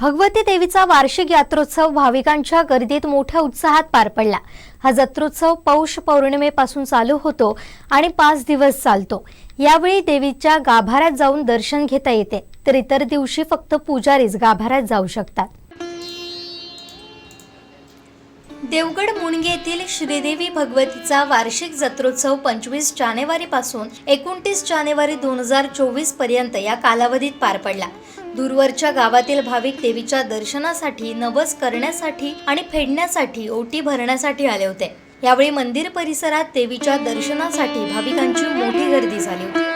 Bhagwati देवीचा वार्षिक यात्रोत्सव भाविकांच्या गर्दीत मोठ्या उत्साहात पार पडला. हा जत्रोत्सव पौष पौर्णिमेपासून चालू होतो आणि पाच दिवस चालतो. यावेळी देवीच्या गाभाऱ्यात जाऊन दर्शन घेता येते तर इतर दिवशी फक्त पुजारीच गाभाऱ्यात जाऊ शकतात. देवगड मुणगे येथील श्रीदेवी भगवतीचा वार्षिक जत्रोत्सव पंचवीस जानेवारी पासून एकोणतीस जानेवारी दोन हजार चोवीसपर्यंत या कालावधीत पार पडला. दूरवरच्या गावातील भाविक देवीच्या दर्शनासाठी नवस करण्यासाठी आणि फेडण्यासाठी ओटी भरण्यासाठी आले होते. यावेळी मंदिर परिसरात देवीच्या दर्शनासाठी भाविकांची मोठी गर्दी झाली होती.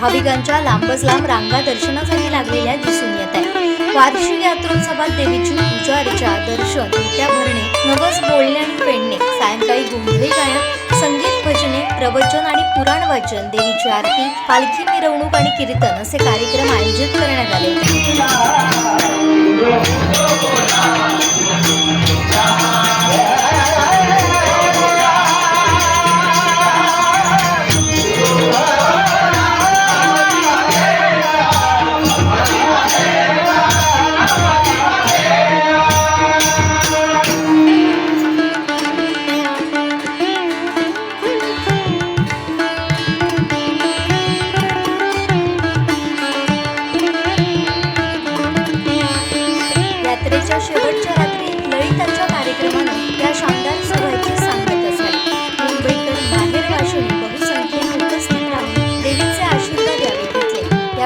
भाविकांच्या लांबच लांब रांगा दर्शनासाठी लागलेल्या दिसून येत आहे वार्षिक यात्रोत्सवात देवीची पूजा अर्चा दर्शन मोठ्या भरणे नवस बोलणे आणि पेडणे सायंकाळी गोंधळी गायन संगीत भजने प्रवचन आणि पुराण वाचन देवीची आरती पालखी मिरवणूक आणि कीर्तन असे कार्यक्रम आयोजित करण्यात आले.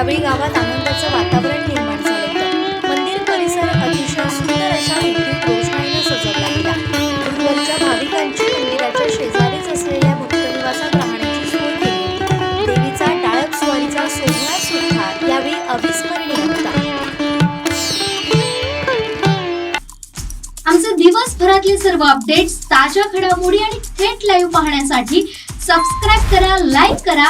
यावेळी गावात आनंदाचं वातावरण निर्माण झालं होतं. मंदिर परिसर अतिशय सुंदर अशा विद्युत रोषणाईनं सजवला गेला. दूरवरच्या भाविकांची मंदिराच्या शेजारीच असलेल्या भक्तनिवासात राहण्याची सोय केली. होती देवीचा टाळक स्वारीचा सोहळा सुद्धा यावेळी अविस्मरणीय होता. आमचे दिवसभरातले सर्व अपडेट्स ताज्या घडामोडी आणि थेट लाईव्ह पाहण्यासाठी सबस्क्राईब करा लाईक करा